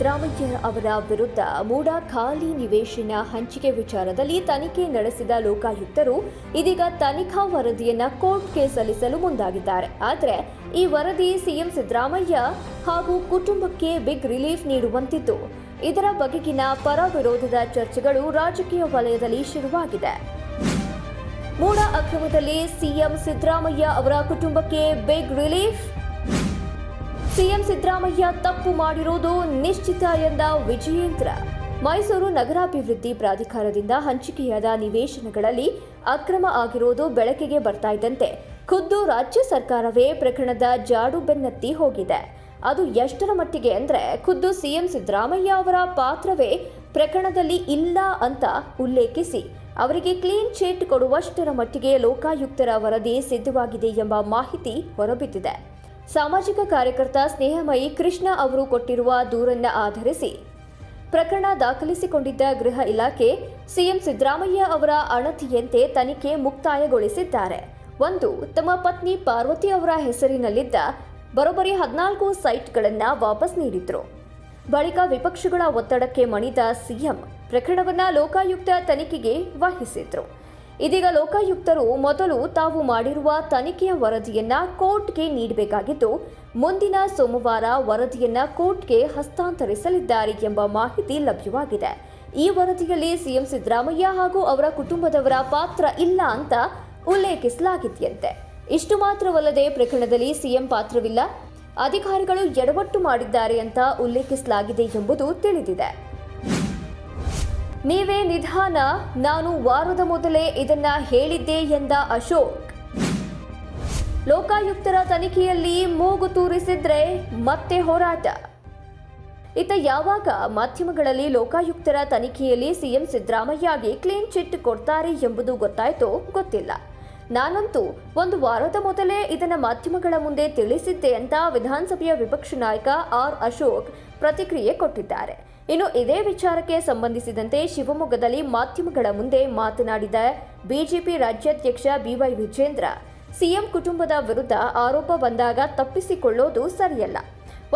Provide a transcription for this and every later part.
ಸಿದ್ದರಾಮಯ್ಯ ಅವರ ವಿರುದ್ಧ ಮೂಡ ಖಾಲಿ ನಿವೇಶನ ಹಂಚಿಕೆ ವಿಚಾರದಲ್ಲಿ ತನಿಖೆ ನಡೆಸಿದ ಲೋಕಾಯುಕ್ತರು ಇದೀಗ ತನಿಖಾ ವರದಿಯನ್ನ ಕೋರ್ಟ್ಗೆ ಸಲ್ಲಿಸಲು ಮುಂದಾಗಿದ್ದಾರೆ. ಆದರೆ ಈ ವರದಿ ಸಿಎಂ ಸಿದ್ದರಾಮಯ್ಯ ಹಾಗೂ ಕುಟುಂಬಕ್ಕೆ ಬಿಗ್ ರಿಲೀಫ್ ನೀಡುವಂತಿದ್ದು ಇದರ ಬಗೆಗಿನ ಪರ ವಿರೋಧದ ಚರ್ಚೆಗಳು ರಾಜಕೀಯ ವಲಯದಲ್ಲಿ ಶುರುವಾಗಿದೆ. ಮೂಡ ಅಕ್ರಮದಲ್ಲಿ ಸಿಎಂ ಸಿದ್ದರಾಮಯ್ಯ ಅವರ ಕುಟುಂಬಕ್ಕೆ ಬಿಗ್ ರಿಲೀಫ್ ಸಿಎಂ ಸಿದ್ದರಾಮಯ್ಯ ತಪ್ಪು ಮಾಡಿರುವುದು ನಿಶ್ಚಿತ ಎಂದ ವಿಜಯೇಂದ್ರ. ಮೈಸೂರು ನಗರಾಭಿವೃದ್ಧಿ ಪ್ರಾಧಿಕಾರದಿಂದ ಹಂಚಿಕೆಯಾದ ನಿವೇಶನಗಳಲ್ಲಿ ಅಕ್ರಮ ಆಗಿರುವುದು ಬೆಳಕಿಗೆ ಬರ್ತಾ ಇದ್ದಂತೆ ಖುದ್ದು ರಾಜ್ಯ ಸರ್ಕಾರವೇ ಪ್ರಕರಣದ ಜಾಡು ಬೆನ್ನತ್ತಿ ಹೋಗಿದೆ. ಅದು ಎಷ್ಟರ ಮಟ್ಟಿಗೆ ಅಂದರೆ ಖುದ್ದು ಸಿಎಂ ಸಿದ್ದರಾಮಯ್ಯ ಅವರ ಪಾತ್ರವೇ ಪ್ರಕರಣದಲ್ಲಿ ಇಲ್ಲ ಅಂತ ಉಲ್ಲೇಖಿಸಿ ಅವರಿಗೆ ಕ್ಲೀನ್ ಚಿಟ್ ಕೊಡುವಷ್ಟರ ಮಟ್ಟಿಗೆ ಲೋಕಾಯುಕ್ತರ ವರದಿ ಸಿದ್ಧವಾಗಿದೆ ಎಂಬ ಮಾಹಿತಿ ಹೊರಬಿದ್ದಿದೆ. ಸಾಮಾಜಿಕ ಕಾರ್ಯಕರ್ತ ಸ್ನೇಹಮಯಿ ಕೃಷ್ಣ ಅವರು ಕೊಟ್ಟಿರುವ ದೂರನ್ನ ಆಧರಿಸಿ ಪ್ರಕರಣ ದಾಖಲಿಸಿಕೊಂಡಿದ್ದ ಗೃಹ ಇಲಾಖೆ ಸಿಎಂ ಸಿದ್ದರಾಮಯ್ಯ ಅವರ ಅಣತಿಯಂತೆ ತನಿಖೆ ಮುಕ್ತಾಯಗೊಳಿಸಿದ್ದಾರೆ. ಒಂದು, ತಮ್ಮ ಪತ್ನಿ ಪಾರ್ವತಿ ಅವರ ಹೆಸರಿನಲ್ಲಿದ್ದ ಬರೋಬ್ಬರಿ ಹದಿನಾಲ್ಕು ಸೈಟ್ಗಳನ್ನು ವಾಪಸ್ ನೀಡಿದ್ರು. ಬಳಿಕ ವಿಪಕ್ಷಗಳ ಒತ್ತಡಕ್ಕೆ ಮಣಿದ ಸಿಎಂ ಪ್ರಕರಣವನ್ನು ಲೋಕಾಯುಕ್ತ ತನಿಖೆಗೆ ವಹಿಸಿದ್ರು. ಇದೀಗ ಲೋಕಾಯುಕ್ತರು ಮೊದಲು ತಾವು ಮಾಡಿರುವ ತನಿಖೆಯ ವರದಿಯನ್ನ ಕೋರ್ಟ್ಗೆ ನೀಡಬೇಕಾಗಿದ್ದು, ಮುಂದಿನ ಸೋಮವಾರ ವರದಿಯನ್ನ ಕೋರ್ಟ್ಗೆ ಹಸ್ತಾಂತರಿಸಲಿದ್ದಾರೆ ಎಂಬ ಮಾಹಿತಿ ಲಭ್ಯವಾಗಿದೆ. ಈ ವರದಿಯಲ್ಲಿ ಸಿಎಂ ಸಿದ್ದರಾಮಯ್ಯ ಹಾಗೂ ಅವರ ಕುಟುಂಬದವರ ಪಾತ್ರ ಇಲ್ಲ ಅಂತ ಉಲ್ಲೇಖಿಸಲಾಗಿದೆಯಂತೆ. ಇಷ್ಟು ಮಾತ್ರವಲ್ಲದೆ ಪ್ರಕರಣದಲ್ಲಿ ಸಿಎಂ ಪಾತ್ರವಿಲ್ಲ. ಅಧಿಕಾರಿಗಳು ಎಡವಟ್ಟು ಮಾಡಿದ್ದಾರೆ ಅಂತ ಉಲ್ಲೇಖಿಸಲಾಗಿದೆ ಎಂಬುದು ತಿಳಿದಿದೆ. ನೀವೇ ನಿಧಾನ, ನಾನು ವಾರದ ಮೊದಲೇ ಇದನ್ನ ಹೇಳಿದ್ದೆ ಎಂದ ಅಶೋಕ್. ಲೋಕಾಯುಕ್ತರ ತನಿಖೆಯಲ್ಲಿ ಮೂಗು ತೂರಿಸಿದ್ರೆ ಮತ್ತೆ ಹೋರಾಟ. ಇತ್ತ ಯಾವಾಗ ಮಾಧ್ಯಮಗಳಲ್ಲಿ ಲೋಕಾಯುಕ್ತರ ತನಿಖೆಯಲ್ಲಿ ಸಿಎಂ ಸಿದ್ದರಾಮಯ್ಯಗೆ ಕ್ಲೀನ್ ಚಿಟ್ ಕೊಡ್ತಾರೆ ಎಂಬುದು ಗೊತ್ತಾಯ್ತೋ ಗೊತ್ತಿಲ್ಲ. ನಾನಂತೂ ಒಂದು ವಾರದ ಮೊದಲೇ ಇದನ್ನು ಮಾಧ್ಯಮಗಳ ಮುಂದೆ ತಿಳಿಸಿದ್ದೆ ಅಂತ ವಿಧಾನಸಭೆಯ ವಿಪಕ್ಷ ನಾಯಕ ಆರ್ ಅಶೋಕ್ ಪ್ರತಿಕ್ರಿಯೆ ಕೊಟ್ಟಿದ್ದಾರೆ. ಇನ್ನು ಇದೇ ವಿಚಾರಕ್ಕೆ ಸಂಬಂಧಿಸಿದಂತೆ ಶಿವಮೊಗ್ಗದಲ್ಲಿ ಮಾಧ್ಯಮಗಳ ಮುಂದೆ ಮಾತನಾಡಿದ ಬಿಜೆಪಿ ರಾಜ್ಯಾಧ್ಯಕ್ಷ ಬಿವೈ ವಿಜೇಂದ್ರ, ಸಿಎಂ ಕುಟುಂಬದ ವಿರುದ್ಧ ಆರೋಪ ಬಂದಾಗ ತಪ್ಪಿಸಿಕೊಳ್ಳೋದು ಸರಿಯಲ್ಲ.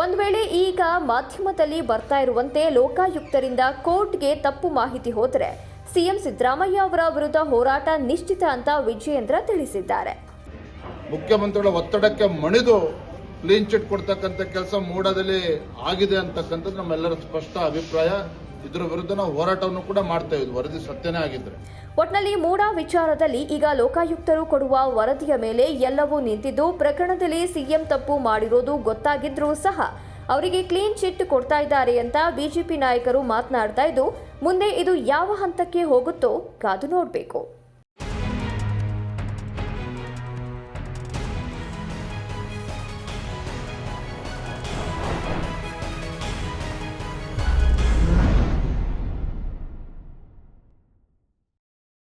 ಒಂದು ವೇಳೆ ಈಗ ಮಾಧ್ಯಮದಲ್ಲಿ ಬರ್ತಾ ಇರುವಂತೆ ಲೋಕಾಯುಕ್ತರಿಂದ ಕೋರ್ಟ್ಗೆ ತಪ್ಪು ಮಾಹಿತಿ ಹೋದರೆ ಸಿಎಂ ಸಿದ್ದರಾಮಯ್ಯ ಅವರ ವಿರುದ್ಧ ಹೋರಾಟ ನಿಶ್ಚಿತ ಅಂತ ವಿಜಯೇಂದ್ರ ತಿಳಿಸಿದ್ದಾರೆ. ಮುಖ್ಯಮಂತ್ರಿಗಳ ಒತ್ತಡಕ್ಕೆ ಮಣಿದು ಕ್ಲೀನ್ ಚಿಟ್ ಕೊಡ್ತಕ್ಕಂಥ ಕೆಲಸ ಮೂಡದಲ್ಲಿ ಆಗಿದೆ ಅಂತಕ್ಕಂಥದ್ದು ನಮ್ಮೆಲ್ಲರ ಸ್ಪಷ್ಟ ಅಭಿಪ್ರಾಯ. ಇದರ ವಿರುದ್ಧ ನಾವು ಹೋರಾಟವನ್ನು ಕೂಡ ಮಾಡ್ತಾ ಇದ್ವಿ. ವರದಿ ಸತ್ಯನೇ ಆಗಿದ್ರೆ. ಒಟ್ನಲ್ಲಿ ಮೂಡ ವಿಚಾರದಲ್ಲಿ ಈಗ ಲೋಕಾಯುಕ್ತರು ಕೊಡುವ ವರದಿಯ ಮೇಲೆ ಎಲ್ಲವೂ ನಿಂತಿದ್ದು, ಪ್ರಕರಣದಲ್ಲಿ ಸಿಎಂ ತಪ್ಪು ಮಾಡಿರೋದು ಗೊತ್ತಾಗಿದ್ರೂ ಸಹ ಅವರಿಗೆ ಕ್ಲೀನ್ ಚಿಟ್ ಕೊಡ್ತಾ ಇದ್ದಾರೆ ಅಂತ ಬಿಜೆಪಿ ನಾಯಕರು ಮಾತನಾಡ್ತಾ ಇದ್ದು, ಮುಂದೆ ಇದು ಯಾವ ಹಂತಕ್ಕೆ ಹೋಗುತ್ತೋ ಕಾದು ನೋಡಬೇಕು.